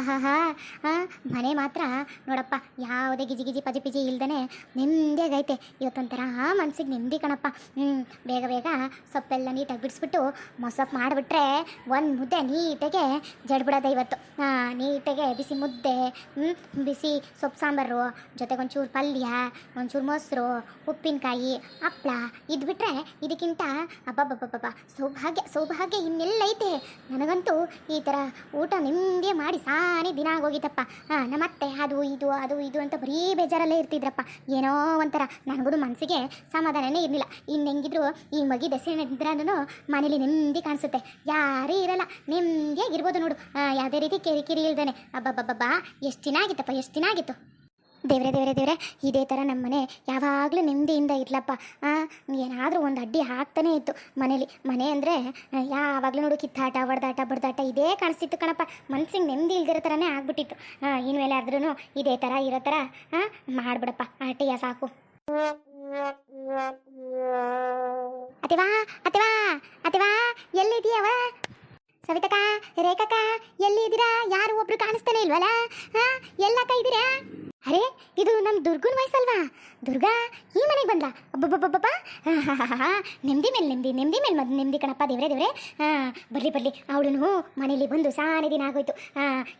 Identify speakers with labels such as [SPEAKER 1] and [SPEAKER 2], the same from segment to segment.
[SPEAKER 1] ಹಾ ಹಾ ಹಾ ಮನೆ ಮಾತ್ರ. ನೋಡಪ್ಪ, ಯಾವುದೇ ಗಿಜಿ ಗಿಜಿ ಪಜಿ ಪಿಜಿ ಇಲ್ದೇ ನೆಮ್ಮದಿಯಾಗೈತೆ. ಇವತ್ತೊಂಥರ ಮನ್ಸಿಗೆ ನೆಮ್ಮದಿ ಕಣಪ್ಪ. ಹ್ಞೂ ಬೇಗ ಬೇಗ ಸೊಪ್ಪೆಲ್ಲ ನೀಟಾಗಿ ಬಿಡಿಸ್ಬಿಟ್ಟು ಮೊಸಪ್ಪು ಮಾಡಿಬಿಟ್ರೆ ಒಂದು ಮುದ್ದೆ ನೀಟಾಗೆ ಜಡ್ಬಿಡೋದೆ ಇವತ್ತು. ನೀಟಾಗೆ ಬಿಸಿ ಮುದ್ದೆ ಬಿಸಿ ಸೊಪ್ಪು ಸಾಂಬಾರು ಜೊತೆಗೆ ಒಂಚೂರು ಪಲ್ಯ, ಒಂಚೂರು ಮೊಸರು, ಉಪ್ಪಿನಕಾಯಿ ಹಪ್ಪಳ ಇದು ಬಿಟ್ಟರೆ ಇದಕ್ಕಿಂತ ಅಬ್ಬಬ್ಬಬ್ಬಬ್ಬ, ಸೌಭಾಗ್ಯ ಸೌಭಾಗ್ಯ ಇನ್ನೆಲ್ಲೈತೆ. ನನಗಂತೂ ಈ ಥರ ಊಟ ನಿಮ್ಮದೇ ಮಾಡಿ ಸಾನೇ ದಿನ ಆಗೋಗಿತ್ತಪ್ಪ. ಹಾಂ ನಮ್ಮತ್ತೆ ಅದು ಇದು ಅದು ಇದು ಅಂತ ಬರೀ ಬೇಜಾರಲ್ಲೇ ಇರ್ತಿದ್ರಪ್ಪ. ಏನೋ ಒಂಥರ. ನನಗೂ ಮನಸ್ಸಿಗೆ ಸಮಾಧಾನನೇ ಇರಲಿಲ್ಲ. ಇನ್ನು ಹೆಂಗಿದ್ರು ಈ ಮಗಿ ದಸರಿನಿದ್ರೂ ಮನೇಲಿ ನೆಮ್ಮದಿ ಕಾಣಿಸುತ್ತೆ. ಯಾರೂ ಇರಲ್ಲ, ನೆಮ್ಮದಿಯಾಗಿರ್ಬೋದು ನೋಡು. ಯಾವುದೇ ರೀತಿ ಕಿರಿಕಿರಿ ಇಲ್ದಾನೆ. ಅಬ್ಬಬ್ಬಬ್ಬಬ್ಬಾ, ಎಷ್ಟು ದಿನ ಆಗಿತ್ತಪ್ಪ, ಎಷ್ಟು ದಿನ ಆಗಿತ್ತು? ದೇವ್ರೆ ದೇವ್ರೆ ದೇವ್ರೆ, ಇದೇ ಥರ ನಮ್ಮ ಮನೆ. ಯಾವಾಗಲೂ ನೆಮ್ಮದಿಯಿಂದ ಇರ್ಲಪ್ಪ. ಏನಾದರೂ ಒಂದು ಅಡ್ಡಿ ಹಾಕ್ತಾನೇ ಇತ್ತು ಮನೇಲಿ. ಮನೆ ಅಂದರೆ ಯಾವಾಗಲೂ ನೋಡು, ಕಿತ್ತಾಟ, ಹೊಡೆದಾಟ, ಬಡ್ದಾಟ ಇದೇ ಕಾಣಿಸ್ತಿತ್ತು ಕಣಪ್ಪ. ಮನ್ಸಿಗೆ ನೆಮ್ಮದಿ ಇಲ್ದಿರೋ ಥರನೇ ಆಗ್ಬಿಟ್ಟಿತ್ತು. ಇನ್ಮೇಲೆ ಆದ್ರೂ ಇದೇ ಥರ ಇರೋ ಥರ ಮಾಡ್ಬಿಡಪ್ಪ. ಆಟಿಯ ಸಾಕು. ಅತಿವಾ ಅತಿವಾ ಅತಿವಾ ಎಲ್ಲಿದೀಯವ ಸವಿತಕ್ಕ, ರೇಖಕ್ಕ, ಎಲ್ಲಿದ್ದೀರಾ? ಯಾರು ಒಬ್ರು ಕಾಣಿಸ್ತಾನೆ ಇಲ್ವಲ್ಲ? ಹಾ ಎಲ್ಲಕ್ಕ ಇದ್ದೀರಾ? ಅರೆ, ಇದು ನಮ್ಮ ದುರ್ಗನ್ ವಯಸ್ಸಲ್ವಾ ದುರ್ಗಾ, ಈ ಮನೆಗೆ ಬಂದ ಅಬ್ಬಬ್ಬಬ್ಬಬ್ಬ ನೆಮ್ಮದಿ ಮೇಲೆ ನೆಮ್ಮದಿ ನೆಮ್ಮದಿ ಮೇಲೆ ಮದ್ ನೆಮ್ಮದಿ ಕಣಪ್ಪ, ದೇವ್ರೆ ದೇವ್ರೆ. ಬರಲಿ ಬರ್ಲಿ ಬರ್ಲಿ. ಅವಳು ಮನೇಲಿ ಬಂದು ಸಾನೆ ದಿನ ಆಗೋಯ್ತು.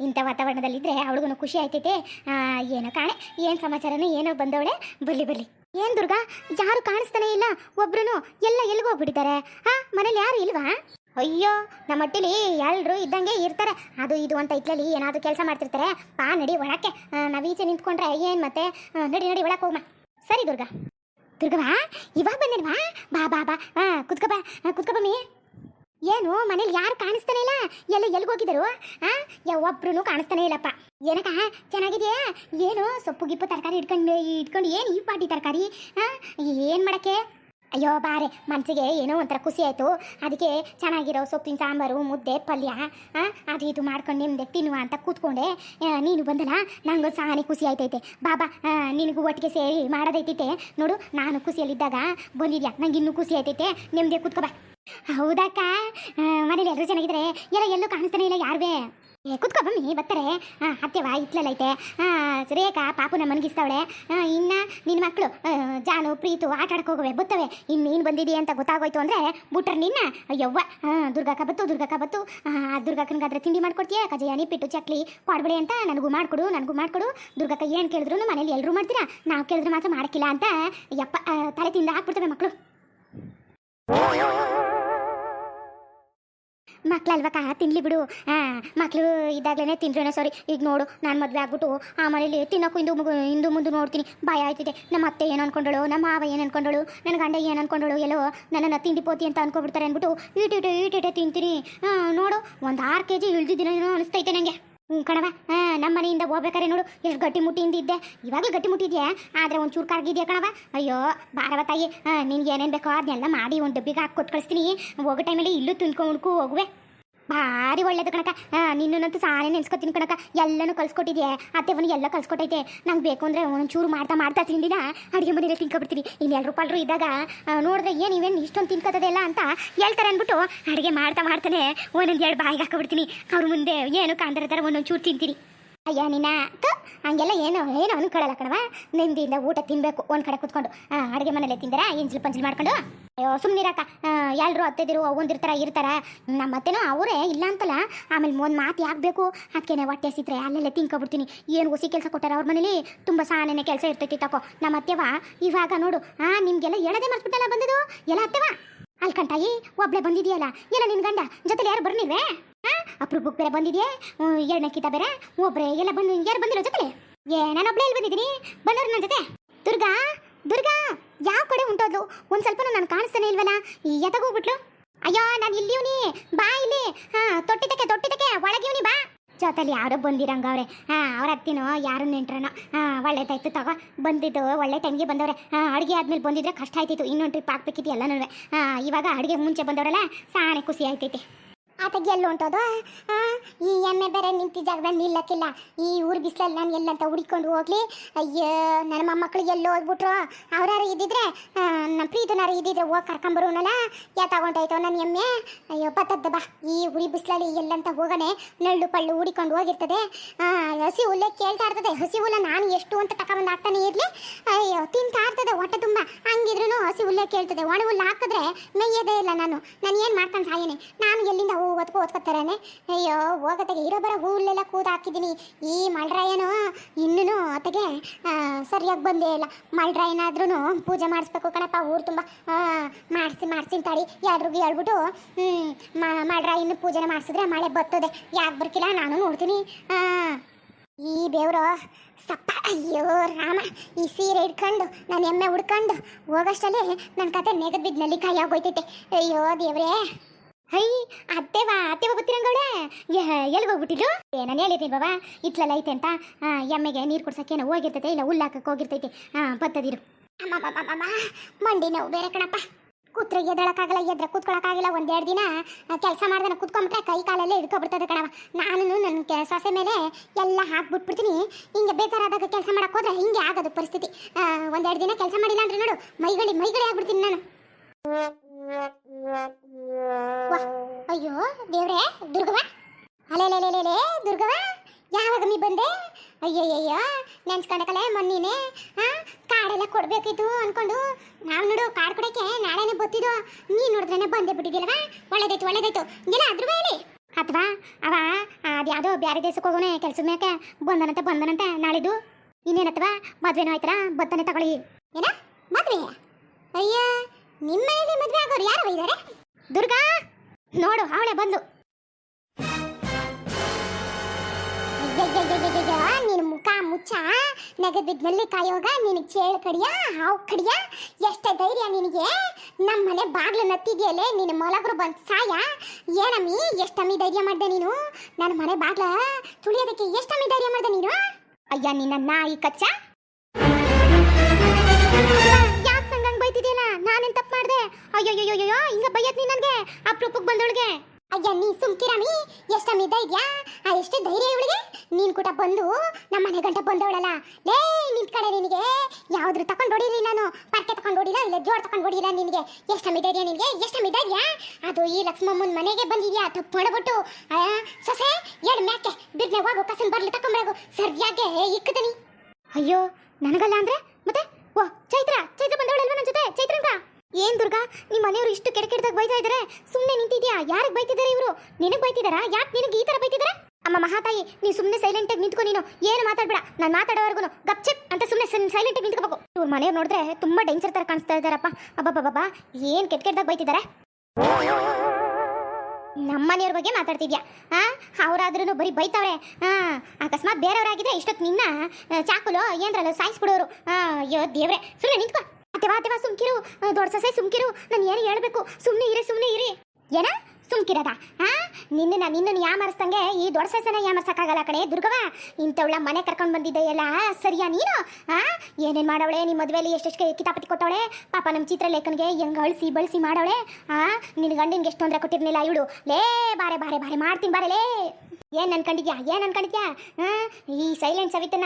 [SPEAKER 1] ಇಂಥ ವಾತಾವರಣದಲ್ಲಿದ್ದರೆ ಅವಳಿಗೂ ಖುಷಿ ಆಯ್ತೈತೆ. ಏನೋ ಕಾಣೆ, ಏನು ಸಮಾಚಾರನೂ ಏನೋ ಬಂದವಳೆ. ಬರ್ಲಿ ಬರ್ಲಿ. ಏನು ದುರ್ಗಾ? ಯಾರು ಕಾಣಿಸ್ತಾನೆ ಇಲ್ಲ. ಒಬ್ರು ಎಲ್ಲ ಎಲ್ಲಿಗೆ ಹೋಗ್ಬಿಟ್ಟಿದ್ದಾರೆ? ಹಾಂ ಮನೇಲಿ ಯಾರು ಇಲ್ವಾ? ಅಯ್ಯೋ ನಮ್ಮ ಎಲ್ಲರೂ ಇದ್ದಂಗೆ ಇರ್ತಾರೆ. ಅದು ಇದು ಅಂತ ಇಟ್ಲಲ್ಲಿ ಏನಾದರೂ ಕೆಲಸ ಮಾಡ್ತಿರ್ತಾರೆ. ಪಾ, ನಡಿ ಒಳಕ್ಕೆ. ನಾವೀಚೆ ನಿಂತ್ಕೊಂಡ್ರೆ ಏನು ಮತ್ತೆ? ನಡಿ ನಡಿ ಒಳಕ್ಕೆ ಹೋಗಮ್ಮ ಸರಿ ದುರ್ಗಾ. ದುರ್ಗವಾ ಇವಾಗ ಬಂದೇನ್ವಾ ಬಾ ಬಾ ಬಾ. ಹಾ ಕುತ್ಕೋ ಬಾ. ಕುತ್ಕೋ ಏನು, ಮನೇಲಿ ಯಾರು ಕಾಣಿಸ್ತಾನೆ ಇಲ್ಲ? ಎಲ್ಲ, ಎಲ್ಲಿಗೆ ಹೋಗಿದ್ದರು? ಆ ಒಬ್ರು ಕಾಣಿಸ್ತಾನೆ ಇಲ್ಲಪ್ಪ. ಏನಕ್ಕ, ಚೆನ್ನಾಗಿದೆಯಾ? ಏನು, ಸೊಪ್ಪು, ಗಿಪ್ಪು, ತರಕಾರಿ ಇಟ್ಕೊಂಡು ಇಟ್ಕೊಂಡು ಏನು ಈ ಪಾಟಿ ತರಕಾರಿ? ಹಾಂ ಏನು ಮಾಡಕ್ಕೆ? ಅಯ್ಯೋ, ಬಾರೆ ಮನಸ್ಸಿಗೆ ಏನೋ ಒಂಥರ ಖುಷಿ ಆಯಿತು. ಅದಕ್ಕೆ ಚೆನ್ನಾಗಿರೋ ಸೊಪ್ಪಿನ ಸಾಂಬಾರು, ಮುದ್ದೆ, ಪಲ್ಯ ಅದು ಇದು ಮಾಡ್ಕೊಂಡು ನಿಮ್ದೆ ತಿನ್ನುವ ಅಂತ ಕೂತ್ಕೊಂಡೆ. ನೀನು ಬಂದಲ್ಲ? ನಂಗೆ ಸಹನೆ ಖುಷಿ ಆಯ್ತೈತೆ. ಬಾಬಾ ನಿನಗೂ ಒಟ್ಟಿಗೆ ಸೇರಿ ಮಾಡೋದೈತೈತೆ. ನೋಡು, ನಾನು ಖುಷಿಯಲ್ಲಿದ್ದಾಗ ಬಂದಿದ್ಯಾ? ನಂಗೆ ಇನ್ನೂ ಖುಷಿ ಆಯ್ತೈತೆ. ನಿಮ್ದೆ ಕೂತ್ಕೋ ಬಾ. ಹೌದಕ್ಕ? ಮನೇಲಿ ಎಲ್ಲರೂ ಚೆನ್ನಾಗಿದ್ದಾರೆ ಎಲ್ಲ ಎಲ್ಲೂ ಕಾಣಿಸ್ತಾನೆ ಇಲ್ಲ ಯಾರುವೆ? ಏ ಕುತ್ಕೋ ಬಮ್ಮಿ ಬರ್ತಾರೆ. ಅತ್ತೆವ ಇತ್ಲಲ್ಲೈತೆ ರೇಖಾ ಪಾಪುನ ಮನಗಿಸ್ತಾವಳೆ. ಇನ್ನ ನಿನ್ನ ಮಕ್ಕಳು ಜಾನು ಪ್ರೀತು ಆಟ ಹೋಗುವೆ ಬತ್ತವೆ. ಇನ್ನು ನೀನು ಬಂದಿದ್ದೀಯ ಅಂತ ಗೊತ್ತಾಗೋಯ್ತು ಅಂದರೆ ಬುಟ್ರೆ ನಿನ್ನ. ಯವ್ವ ದುರ್ಗಾಕ ಬತ್ತು ದುರ್ಗಕ್ಕ ಬತ್ತು. ದುರ್ಗಕ್ಕನಿಗಾದ್ರೆ ತಿಂಡಿ ಮಾಡ್ಕೊಡ್ತೀಯ? ಕಜಾಯ ನಿಪ್ಪಿಟ್ಟು ಚಕ್ಲಿ ಕೊಡ್ಬಿಡಿ ಅಂತ ನನಗೂ ಮಾಡ್ಕೊಡು ನನಗೂ ಮಾಡ್ಕೊಡು. ದುರ್ಗಕ್ಕ ಏನು ಕೇಳಿದ್ರು ಮನೇಲಿ ಎಲ್ಲರೂ ಮಾಡ್ತೀರಾ? ನಾವು ಕೇಳಿದ್ರೆ ಮಾತ್ರ ಮಾಡ್ಕಿಲ್ಲ ಅಂತ ಯಪ್ಪ ಆ, ತಲೆ ತಿಂದ ಹಾಕ್ಬಿಡ್ತವೆ ಮಕ್ಕಳು ಮಕ್ಳಲ್ವಕ್ಕ ತಿನ್ಲಿ ಬಿಡು. ಹಾಂ ಮಕ್ಕಳು ಇದ್ದಾಗಲೇ ತಿಂದ್ರೇನೋ ಸಾರಿ ಈಗ ನೋಡು, ನಾನು ಮದುವೆ ಆಗ್ಬಿಟ್ಟು ಆ ಮನೇಲಿ ತಿನ್ನೋಕ್ಕೂ ಇಂದು ಇಂದು ಮುಂದೆ ನೋಡ್ತೀನಿ. ಭಯ ಆಯ್ತಿದೆ. ನಮ್ಮ ಅತ್ತೆ ಏನು ಅನ್ಕೊಂಡಳು? ನಮ್ಮ ಮಾವ ಏನು ಅನ್ಕೊಂಡಳು? ನನ್ನ ಗಂಡ ಏನು ಅನ್ಕೊಂಡಳು? ಎಲ್ಲೋ ನನ್ನನ್ನು ತಿಂಡಿ ಪೋತಿ ಅಂತ ಅನ್ಕೊಬಿಡ್ತಾರೆ ಅಂದ್ಬಿಟ್ಟು ಈಟಿಟೆ ಈಟಿಟೆ ತಿಂತೀನಿ. ನೋಡು, ಒಂದು ಆರು ಕೆ ಜಿ ಇಳಿದಿದ್ದೀನೋ ಅನಿಸ್ತೈತೆ ನನಗೆ ಹ್ಞೂ ಕಣವ ನಮ್ಮ ಮನೆಯಿಂದ ಹೋಗ್ಬೇಕಾರೆ ನೋಡು, ಎಷ್ಟು ಗಟ್ಟಿ ಮುಟ್ಟಿಯಿಂದ ಇದ್ದೆ. ಇವಾಗಲೂ ಗಟ್ಟಿ ಮುಟ್ಟಿದ್ಯಾ? ಆದರೆ ಒಂದು ಚೂರು ಕರ್ಗಿದ್ಯಾ ಕಣವ ಅಯ್ಯೋ ಬಾರವ ತಾಯಿ ನಿನ್ಗೆ ಏನೇನು ಬೇಕೋ ಅದನ್ನೆಲ್ಲ ಮಾಡಿ ಒಂದು ಡಬ್ಬಿಗೆ ಹಾಕಿ ಕೊಟ್ಟು ಕಳಿಸ್ತೀನಿ. ಹೋಗೋ ಟೈಮಲ್ಲಿ ಇಲ್ಲೂ ತಿನ್ಕೊಂಡ್ಕು ಹೋಗುವೆ. ಭಾರಿ ಒಳ್ಳೇದು ಕಣಕ. ನಿನ್ನಂತೂ ಸಾನೇ ನೆನ್ಸ್ಕೊತೀನಿ ಕಣಕ. ಎಲ್ಲನೂ ಕಲ್ಸ್ಕೊಟ್ಟಿದ್ಯೆ ಅತ್ತೆವನು ಎಲ್ಲ ಕಲ್ಸ್ಕೊಟ್ಟೈತೆ ನಂಗೆ ಬೇಕು ಅಂದರೆ ಒಂಚೂರು ಮಾಡ್ತಾ ಮಾಡ್ತಾ ತಿಂದಿನ ಅಡುಗೆ ಮನೆಯಲ್ಲೇ ತಿನ್ಕೊಬಿಡ್ತೀನಿ. ಇನ್ನು ಎಲ್ರು ರೂಪಾಯಿ ಇದ್ದಾಗ ನೋಡಿದ್ರೆ ಏನು ಇವೇನು ಇಷ್ಟೊಂದು ತಿನ್ಕೋತದೆಲ್ಲ ಅಂತ ಹೇಳ್ತಾರೆ ಅಂದ್ಬಿಟ್ಟು ಅಡುಗೆ ಮಾಡ್ತಾ ಮಾಡ್ತಾನೆ ಒಂದೊಂದು ಎರಡು ಬಾಯಿಗೆ ಹಾಕೊಬಿಡ್ತೀನಿ ಅವ್ರ ಮುಂದೆ ಏನು ಕಾಂತರ ಒಂದೊಂದು ಚೂರು ತಿಂತೀನಿ. ಅಯ್ಯ ನಿನ್ನ ಕ ಹಂಗೆಲ್ಲ ಏನು ಏನು ಅನ್ಕೊಳ್ಳಲ್ಲ ಕಣವ ನೆಮ್ಮದಿಯಿಂದ ಊಟ ತಿನ್ಬೇಕು, ಒಂದು ಕಡೆ ಕುತ್ಕೊಂಡು. ಅಡುಗೆ ಮನೇಲೆ ತಿಂದಿರಾ? ಇಂಜಿಲ್ ಪಂಜಲ್ ಮಾಡ್ಕೊಂಡು? ಅಯ್ಯೋ ಸುಮ್ಮನಿರಕ್ಕ ಎಲ್ಲರೂ ಅತ್ತೆದಿರು ಒಂದಿರ್ತಾರ ಇರ್ತಾರ. ನಮ್ಮ ಅತ್ತೆನೂ ಅವರೇ ಇಲ್ಲ ಅಂತಲ್ಲ. ಆಮೇಲೆ ಒಂದು ಮಾತು ಯಾಕೆ ಬೇಕು ಅದಕ್ಕೆ ಹೊಟ್ಟೆ ಸಿದ್ರೆ ಅಲ್ಲೆಲ್ಲ ತಿನ್ಕೊಬಿಡ್ತೀನಿ. ಏನು ಹುಸಿ ಕೆಲಸ ಕೊಟ್ಟಾರ ಅವ್ರ ಮನೇಲಿ? ತುಂಬ ಸಾನೇನೆ ಕೆಲಸ ಇರ್ತೈತಿ, ತಕೋ. ನಮ್ಮ ಅತ್ತೆವ ಇವಾಗ ನೋಡು. ಆ, ನಿಮಗೆಲ್ಲ ಹೇಳದೆ ಮರ್ತ್ಬಿಟ್ಟಲ್ಲ ಬಂದದು ಎಲ್ಲ ಅತ್ತೆವ ಅಲ್ಕಂಟಾಯಿ ಒಬ್ಳೆ ಬಂದಿದೆಯಲ್ಲ? ಎಲ್ಲ ನಿನ್ ಗಂಡ? ಜೊತೆಲಿ ಯಾರು ಬರ್ನಿವೆ ಹಾ ಅಪ್ರೂಪಕ್ಕೆ ಬೇರೆ ಬಂದಿದೆಯೇ? ಎರಡನೇ ಕಿತ ಬೇರೆ? ಒಬ್ಬರೇ ಎಲ್ಲ ಬಂದು ಯಾರು ಬಂದಿರೋ ಜೊತೆ ಏ, ನಾನು ಒಬ್ಬಳೇ ಇಲ್ಲಿ ಬಂದಿದ್ದೀನಿ ಬಂದವ್ರು ನನ್ನ ಜೊತೆ. ದುರ್ಗಾ ದುರ್ಗಾ, ಯಾವ ಕಡೆ ಉಂಟೋದ್ಲು? ಒಂದು ಸ್ವಲ್ಪ ನಾನು ಕಾಣಿಸ್ತಾನೆ ಇಲ್ವಲ್ಲ? ಎತ್ತಗೋಗ್ಬಿಟ್ಲು ಅಯ್ಯೋ, ನಾನು ಇಲ್ಲಿವ್ನಿ ಬಾ ಇಲ್ಲಿ. ಹಾ, ತೊಟ್ಟಿದ್ದಕ್ಕೆ ತೊಟ್ಟಿದ್ದಕ್ಕೆ. ಒಳಗಿವ್ನಿ ಬಾ. ಜೊತೆಲಿ ಯಾರೋ ಬಂದಿರಂಗವ್ರೆ ಹಾಂ, ಅವ್ರ ಅತ್ತಿನೋ, ಯಾರು ನೆಂಟ್ರನೋ. ಹಾಂ, ಒಳ್ಳೇದಾಯ್ತು ತಗೋ. ಬಂದಿದ್ದು ಒಳ್ಳೆ ಟೈಮ್ಗೆ ಬಂದವ್ರೆ. ಹಾಂ, ಅಡುಗೆ ಆದ್ಮೇಲೆ ಬಂದಿದ್ರೆ ಕಷ್ಟ ಆಯ್ತಿತ್ತು. ಇನ್ನೊಂದು ಟ್ರಿಪ್ ಹಾಕ್ಬೇಕಿತ್ತು ಎಲ್ಲನೂ ಹಾಂ, ಇವಾಗ ಅಡುಗೆ ಮುಂಚೆ ಬಂದವರಲ್ಲ ಸಾಣೆ ಖುಷಿ ಆಯ್ತೈತೆ. ಆತಗೆ ಎಲ್ಲಿ ಹೊಂಟೋದು ಈ ಎಮ್ಮೆ ಬೇರೆ ನಿಂತಿ ಜಾಗದಲ್ಲಿ ನಿಲ್ಲಕ್ಕಿಲ್ಲ. ಈ ಊರು ಬಿಸಿಲಲ್ಲಿ ನಾನು ಎಲ್ಲಂತ ಹುಡಿಕೊಂಡು ಹೋಗ್ಲಿ. ಅಯ್ಯೋ, ನನ್ನ ಮೊಮ್ಮಕ್ಳಿಗೆ ಎಲ್ಲೋ ಹೋಗ್ಬಿಟ್ರು? ಅವ್ರಾರು ಇದ್ದಿದ್ರೆ ನಮ್ಮ ಪ್ರೀತನಾರು ಇದ್ದಿದ್ರೆ ಹೋಗಿ ಕರ್ಕೊಂಬರೋನಲ್ಲ ಯಾ ತಗೊಂಡೋಯ್ತೋ ನನ್ನ ಎಮ್ಮೆ? ಅಯ್ಯೋ, ಬತ್ತದ್ದ ಬಾ. ಈ ಉರಿ ಬಿಸಿಲಲ್ಲಿ ಎಲ್ಲಂತ ಹೋಗನೆ ನಳ್ಳು ಪಳ್ಳು ಹುಡಿಕೊಂಡು ಹೋಗಿರ್ತದೆ. ಹಸಿ ಹುಲ್ಲೆ ಕೇಳ್ತಾ ಇರ್ತದೆ. ಹಸಿ ಹುಲ್ಲ ನಾನು ಎಷ್ಟು ಅಂತ ತಕೊಂಡ್ ಹಾಕ್ತಾನೆ ಇರಲಿ. ಅಯ್ಯೋ, ತಿಂತಾ ಇರ್ತದೆ ಹೊಟ್ಟೆ ತುಂಬ. ಹಂಗಿದ್ರು ಹಸಿ ಹುಲ್ಲೆ ಕೇಳ್ತದೆ. ಒಣ ಹುಲ್ಲು ಹಾಕಿದ್ರೆ ಮೇಯ್ಯದೇ ಇಲ್ಲ ನಾನು. ನಾನು ಏನು ಮಾಡ್ಕೊಂಡು ಸಾಯೇನೆ? ನಾನು ಎಲ್ಲಿಂದ ಹೂ ಒತ್ಕೊ ಒತ್ಕೊತಾರೇನೆ ಅಯ್ಯೋ, ಹೋಗತ್ತೆಗೆ. ಇರೋ ಬರೋ ಹೂಲೆಲ್ಲ ಕೂದ ಹಾಕಿದ್ದೀನಿ. ಈ ಮಳ್ರಾಯನು ಇನ್ನೂ ಅತ್ತಗೆ ಸರಿಯಾಗಿ ಬಂದೇ ಇಲ್ಲ. ಮಳ್ರಾಯನಾದ್ರೂ ಪೂಜೆ ಮಾಡಿಸ್ಬೇಕು ಕಣಪ್ಪ, ಊರು ತುಂಬ ಮಾಡಿಸಿ ಮಾಡಿಸಿ ತಾಡಿ ಎಲ್ರಿಗೂ ಹೇಳ್ಬಿಟ್ಟು ಹ್ಞೂ ಮಳ್ರಾಯನ ಪೂಜೆ ಮಾಡಿಸಿದ್ರೆ ಮಳೆ ಬರ್ತದೆ ಯಾಕೆ ಬರ್ಕಿಲ್ಲ? ನಾನು ನೋಡ್ತೀನಿ. ಈ ಬೇವ್ರು ಸಪ್ಪ, ಅಯ್ಯೋ, ರಾಮ, ಈ ಸೀರೆ ಇಟ್ಕೊಂಡು ನಾನು ಎಮ್ಮೆ ಉಡ್ಕೊಂಡು ಹೋಗೋಷ್ಟಲ್ಲಿ ನನ್ನ ಕತೆ ನೆಗದ್ ಬಿದ್ದು ನಲ್ಲಿಕಾಯಿ ಆಗೋಯ್ತೈತೆ. ಅಯ್ಯೋ, ದೇವ್ರೇ. ಹೈ ಅತ್ತೆವಾ ಅತ್ತೆವ ಗೊತ್ತಿರಂಗವಳೆ ಎಲ್ಲಿಗೆ ಹೋಗ್ಬಿಟ್ಟಿದ್ರು ನಾನು ಹೇಳಿದ್ದೀನಿ ಬಾಬಾ ಇಟ್ಲೆಲ್ಲ ಐತೆ ಅಂತ. ಎಮ್ಮೆಗೆ ನೀರು ಕುಡ್ಸಕ್ಕೇನೋ ಹೋಗಿರ್ತೈತೆ, ಇಲ್ಲ ಉಲ್ಲಾಕಕ್ಕೆ ಹಾಕಕ್ಕೆ ಹೋಗಿರ್ತೈತೆ. ಹಾಂ ಬತ್ತದಿರು. ಮಂಡಿ ನೋವು ಬೇರೆ ಕಣಪ್ಪ. ಕೂತ್ರೆ ಎದ್ದಳಕ್ಕಾಗಲ್ಲ, ಎದ್ರ ಕೂತ್ಕೊಳಕ್ಕಾಗಿಲ್ಲ ಒಂದೆರಡು ದಿನ. ಕೆಲಸ ಮಾಡ್ದನ ಕೂತ್ಕೊಂಬಿಟ್ರೆ ಕೈ ಕಾಲೆಲ್ಲ ಹಿಡ್ಕೊಬಿಡ್ತದೆ ಕಣವ ನಾನು ನನ್ನ ಸೊಸೆ ಮೇಲೆ ಎಲ್ಲ ಹಾಕ್ಬಿಟ್ಬಿಡ್ತೀನಿ. ಹಿಂಗೆ ಬೇಜಾರಾದಾಗ ಕೆಲಸ ಮಾಡಕ್ಕೆ ಹೋದ್ರೆ ಹಿಂಗೆ ಆಗೋದು ಪರಿಸ್ಥಿತಿ. ಒಂದೆರಡು ದಿನ ಕೆಲಸ ಮಾಡಿಲ್ಲ ಅಂದ್ರೆ ನೋಡು, ಮೈಗಳಿ ಮೈಗಳಿ ಆಗ್ಬಿಡ್ತೀನಿ ನಾನು. ಅಯ್ಯೋ, ದೇವ್ರೇ ದುರ್ಗವ ಅಲೆಲೆಲೆಲೆ ದುರ್ಗವ ಯಾವಾಗ ನೀ ಬಂದೆ? ಅಯ್ಯಯ್ಯಯ್ಯೋ, ನೆನ್ಸ್ಕೊಂಡಕಲೆ ಮೊನ್ನೆ ಹಾ ಕಾಡೆಲ್ಲ ಕೊಡ್ಬೇಕಿತ್ತು ಅನ್ಕೊಂಡು. ನಾವು ನೋಡು, ಕಾಡ್ ಕೊಡಕ್ಕೆ ನಾಳೆನೆ ಬತ್ತಿದ್ದು ನೀ ನೋಡಿದ್ರೆ ಬಂದೇ ಬಿಟ್ಟಿದ್ದಿಲ್ಲವ ಒಳ್ಳೇದಾಯ್ತು ಒಳ್ಳೇದಾಯ್ತು. ಇಲ್ಲ. ಅದ್ರ ಮೇಲೆ ಅಥವಾ ಅವ ಅದ್ಯಾವುದೋ ಬ್ಯಾರೆ ದೇಶಕ್ಕೆ ಹೋಗೋಣ ಕೆಲ್ಸ ಮ್ಯಾಕೆ ಬಂದನಂತೆ ಬಂದನಂತೆ, ನಾಳಿದ್ದು. ಇನ್ನೇನತ್ವಾ, ಮದ್ವೆನೂ ಆಯ್ತಲ್ಲ, ಬತ್ತನೆ ತಗೊಳ್ಳಿ. ಏನ ಮದ್ವೆ ಅಯ್ಯ ನಿಮ್ಮ ಮದುವೆ ಆಗೋರು ಯಾರು ಇದ್ದಾರೆ ದುರ್ಗಾ, ನೋಡು, ಅವಳೆ ಬಂದು. ನಿನ್ನ ನಿನ್ ಮುಖ ಮುಚ್ಚ. ನಗದ್ ಬಿದ್ದಲ್ಲಿ ಕಾಯೋಗ ನಿನಗೆ ಚೇಳು ಕಡಿಯ, ಹಾವು ಕಡಿಯ. ಎಷ್ಟೇ ಧೈರ್ಯ ನಿನಗೆ. ನಮ್ಮ ಮನೆ ಬಾಗ್ಲು ನತ್ತಿದೆಯಲ್ಲೇ ನಿನ್ನ ಮೊಲಗರು ಬಂದ್ ಸಾಯ. ಏನಮ್ಮಿ ಎಷ್ಟಮ್ಮಿ ಧೈರ್ಯ ಮಾಡ್ದೆ ನೀನು? ನನ್ನ ಮನೆ ಬಾಗ್ಲ ತುಳಿಯೋದಕ್ಕೆ ಎಷ್ಟಮ್ಮಿ ಧೈರ್ಯ ಮಾಡ್ದೆ ನೀನು? ಅಯ್ಯ, ನಿನ್ನ ನಾಯಿ ಕಚ್ಚ? ಬೈತಿದ್ಯಲ್ಲ ನಾನೇನ್ ತಪ್ಪು ಮಾಡ್ದೆ? ಅಯ್ಯೋಯ್ಯೋಯ್ಯೋ ಹಿಂಗ ಬೈಯತ್ ನೀ ನನ್ಗೆ? ಅಪ್ರೂಪಕ್ಕೆ ಬಂದೊಳಗೆ? ಅಯ್ಯ ನೀ ಸುಮ್ಕಿರಮಿ ಎಷ್ಟ ಧೈರ್ಯ ಆ ಎಷ್ಟು ಧೈರ್ಯ ಇವಳಿಗೆ? ನೀನ್ ಕೂಡ ಬಂದು ನಮ್ಮ ಮನೆ ಗಂಟ ಬಂದವಳಲ್ಲ ಲೇ ನಿಂತ್ ಕಡೆ ನಿನಗೆ. ಯಾವ್ದ್ರ ತಕೊಂಡ್ ಹೊಡಿಲಿ ನಾನು. ಪರ್ಕೆ ತಕೊಂಡ್ ಹೊಡಿಲ್ಲ ಇಲ್ಲ ಜೋಡ್ ತಕೊಂಡ್ ಹೊಡಿಲ್ಲ ನಿನಗೆ? ಎಷ್ಟ ಧೈರ್ಯ ನಿನಗೆ? ಎಷ್ಟ ಧೈರ್ಯ ಅದು ಈ ಲಕ್ಷ್ಮಮ್ಮನ ಮನೆಗೆ ಬಂದಿದ್ಯಾ? ತಪ್ಪು ಮಾಡ್ಬಿಟ್ಟು. ಆ, ಸೊಸೆ ಎರಡು ಮ್ಯಾಕೆ? ಬಿರ್ನೆ ಹೋಗು ಕಸನ್ ಬರ್ಲಿ ತಕೊಂಬರಾಗು. ಸರಿಯಾಗೆ ಇಕ್ಕದನಿ. ಅಯ್ಯೋ ನನಗಲ್ಲ ಅಂದ್ರೆ? ಮತ್ತೆ? ಓ, ಚೈತ್ರ ಚೈತ್ರ ಬಂದವಳಲ್ವಾ ನನ್ನ ಜೊತೆ? ಚೈತ್ರಂಗ ಏನ್ ದುರ್ಗಾ ನಿಮ್ಮ ಮನೆಯವರು ಇಷ್ಟು ಕೆಡ ಕೆಟ್ಟದಾಗ ಬೈತಾ ಇದಾರೆ? ಸುಮ್ಮನೆ ನಿಂತಿದ್ಯಾ? ಯಾರಿಗೆ ಬೈತಿದ್ದಾರೆ ಇವರು? ನಿನಗೆ ಬೈತಿದಾರಾ? ಯಾಕ್ ನಿನಗೆ ಈ ತರ ಬೈತಿದಾರೆ? ಅಮ್ಮ ಮಹಾತಾಯಿ ನೀ ಸುಮ್ಮನೆ ಸೈಲೆಂಟ್ ಆಗಿ ನಿಂತ್ಕೊ ನೀನು. ಏನು ಮಾತಾಡ್ಬೇಡ. ನಾನು ಮಾತಾಡೋವರೆಗೂ ಗಪ್ಚಿಪ್ ಅಂತ ಸುಮ್ಮನೆ ಸೈಲೆಂಟ್ ಆಗಿ ನಿಂತ್ಕೋಬೇಕು. ಇವ್ರ ಮನೆಯವ್ರು ನೋಡಿದ್ರೆ ತುಂಬಾ ಡೇಂಜರ್ ತರ ಕಾಣಿಸ್ತಾ ಇದಾರಪ್ಪ. ಅಬ್ಬಬ್ಬಬ್ಬಾ ಏನ್ ಕೆಟ್ಟ ಕೆಟ್ಟದಾಗ ಬೈತಿದ್ದಾರೆ ನಮ್ಮನೆಯವ್ರ ಬಗ್ಗೆ ಮಾತಾಡ್ತಿದ್ಯಾ? ಆ ಅವರಾದ್ರೂ ಬರೀ ಬೈತಾವ್ರೆ. ಆ ಅಕಸ್ಮಾತ್ ಬೇರೆಯವರಾಗಿದ್ರೆ ಇಷ್ಟೊತ್ತು ನಿನ್ನ ಚಾಕುಲು ಏನ್ರಲ್ಲ ಸಾಯಿಸ್ಬಿಡೋರು ಆ, ಅಯ್ಯೋ ದೇವ್ರೆ ಸುಮ್ಮನೆ ನಿಂತ್ಕೊ. ಅತೆವಾ ಅತೆವಾ ಸುಮ್ಕಿರು. ದೊಡ್ಡ ಸೊಸೆ ಸುಮ್ಕಿರು. ನಾನು ಏನು ಹೇಳ್ಬೇಕು? ಸುಮ್ಮನೆ ಇರಿ ಸುಮ್ಮನೆ ಇರಿ. ಏನ? ಸುಮ್ಕಿರದ, ಆ? ನಿನ್ನ ನಿನ್ನನ್ನು ಯಾಮರ್ಸ್ದಂಗೆ ಈ ದೊಡ್ಡ ಸೊಸೆನ ಯಾಮರ್ಸಕ್ಕಾಗಲ್ಲ ಕಣೆ ದುರ್ಗವ ಇಂಥವಳ ಮನೆ ಕರ್ಕೊಂಡು ಬಂದಿದ್ದೆಯಲ್ಲ ಸರಿಯಾ ನೀನು? ಆ? ಏನೇನು ಮಾಡವಳೆ ನಿಮ್ಮ ಮದುವೆಯಲ್ಲಿ ಎಷ್ಟೆಷ್ಟು ಕಿತಾಪತಿ ಕೊಟ್ಟವಳೆ? ಪಾಪ ನಮ್ಮ ಚಿತ್ರಲೇಖನಿಗೆ ಹೆಂಗ್ ಅಳಿಸಿ ಬಳಸಿ ಮಾಡವಳೆ? ಆ? ನಿನ್ನ ಗಂಡನಿಗೆ ಎಷ್ಟು ತೊಂದರೆ ಕೊಟ್ಟಿರ್ಲಿಲ್ಲ ಇವಳು. ಲೇ, ಬಾರೆ ಬಾರೆ ಬಾರೆ, ಮಾಡ್ತೀನಿ, ಬಾರೆ, ಲೇ. ಏನ್ ಅನ್ಕೊಂಡಿದ್ಯಾ ಏನ್ ಅನ್ಕೊಂಡಿದ್ಯಾ ಈ ಸೈಲೆಂಟ್ ಸವಿತನ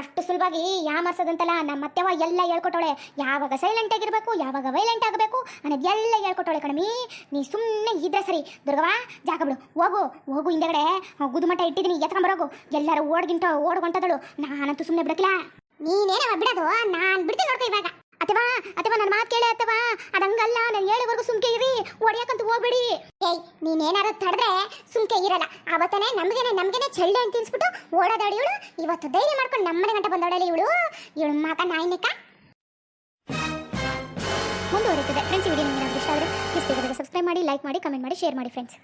[SPEAKER 1] ಅಷ್ಟು ಸುಲಭವಾಗಿ ಯಾಮರ್ಸದಂತಲ್ಲ ನಮ್ಮ ಅತ್ತೆವ ಎಲ್ಲ ಹೇಳ್ಕೊಟ್ಟೋಳೆ ಯಾವಾಗ ಸೈಲೆಂಟ್ ಆಗಿರ್ಬೇಕು, ಯಾವಾಗ ವೈಲೆಂಟ್ ಆಗಬೇಕು ಅನ್ನೋದೆಲ್ಲ ಹೇಳ್ಕೊಟ್ಟೋಳೆ ಕಣಮಿ. ನೀ ಸುಮ್ಮನೆ ಇದ್ರೆ ಸರಿ. ದುರ್ಗವಾ ಜಾಗ ಬಿಡು. ಹೋಗು ಹೋಗು ಹಿಂದೆಗಡೆ. ಗುದುಮಟ ಇಟ್ಟಿದ್ದೀನಿ ಎತ್ಕೊಂಬರೋಗು ಎಲ್ಲರೂ ಓಡ್ಗಿಂಟ ಓಡ್ಕೊಂತದಳು ನಾನಂತೂ ಸುಮ್ಮನೆ ಬಿಡಕ್ಲ ನೀನೇನವ ಬಿಡೋದು? ನಾನು ಬಿಡ್ತೀನಿ ನೋಡ್ಕೊ ಇವಾಗ. ಅಥವಾ ಅಥವಾ ನನ್ನ ಮಾತು ಕೇಳಿ ಅಥವಾ? ಅದಂಗಲ್ಲ, ನಾನು ಹೇಳೋವರೆಗೂ ಸುಮ್ಕೆ ಇರಿ ಹೊಡಿಯಕ್ಕಂತೂ ಹೋಗ್ಬೇಡಿ. ಏಯ್, ನೀನೇನಾರು ತಡೆದ್ರೆ ಸುಮ್ಕೆ ಇರಲ್ಲ. ಅವತ್ತನೇ ನಮಗೇನೆ ನಮಗೇನೆ ಚಳ್ಳೆ ಅಂತ ತಿನ್ಸ್ಬಿಟ್ಟು ಓಡೋದಾಡಿ ಇವಳು. ಇವತ್ತು ಧೈರ್ಯ ಮಾಡ್ಕೊಂಡು ನಮ್ಮನೆ ಗಂಟ ಬಂದೋಡಲಿ ಇವಳು. ಇವಳು ಮಾತ ನಾಯಿನಿಕ ಮುಂದುವರಿತದೆ ಫ್ರೆಂಡ್ಸ್ ವಿಡಿಯೋ ನಿಮಗೆ ಇಷ್ಟ ಆದರೆ ಪ್ಲೀಸ್ ಬೇಗ ಸಬ್ಸ್ಕ್ರೈಬ್ ಮಾಡಿ ಲೈಕ್ ಮಾಡಿ ಕಮೆಂಟ್ ಮಾಡಿ ಶೇರ್ ಮಾಡಿ ಫ್ರೆಂಡ್ಸ್